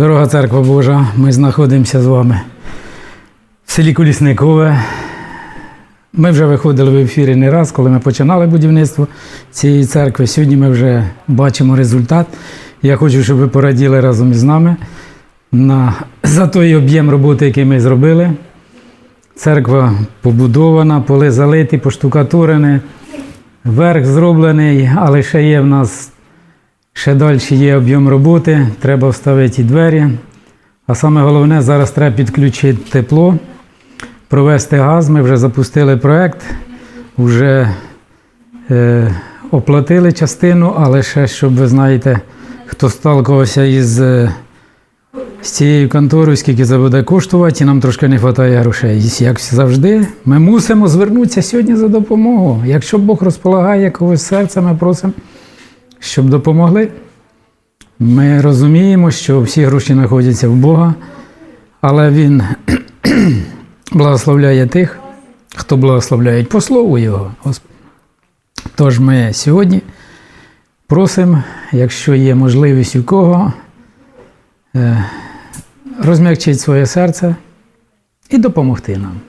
Дорога церква Божа, ми знаходимося з вами в селі Колісникове. Ми вже виходили в ефірі не раз, коли ми починали будівництво цієї церкви. Сьогодні ми вже бачимо результат. Я хочу, щоб ви пораділи разом із нами на, за той об'єм роботи, який ми зробили. Церква побудована, поли залиті, поштукатурені, верх зроблений, але ще є в нас ще далі є об'єм роботи, треба вставити двері. А саме головне, зараз треба підключити тепло, провести газ. Ми вже запустили проєкт, вже е, оплатили частину, але ще, щоб ви знаєте, хто сталкувався із е, з цією конторою, скільки це буде коштувати, і нам трошки не вистачає грошей. Як завжди, ми мусимо звернутися сьогодні за допомогою. Якщо Бог розполагає якогось серця, ми просимо, щоб допомогли. Ми розуміємо, що всі гроші знаходяться в Бога, але Він благословляє тих, хто благословляє по слову Його. Тож ми сьогодні просимо, якщо є можливість у кого, е, розм'якчити своє серце і допомогти нам.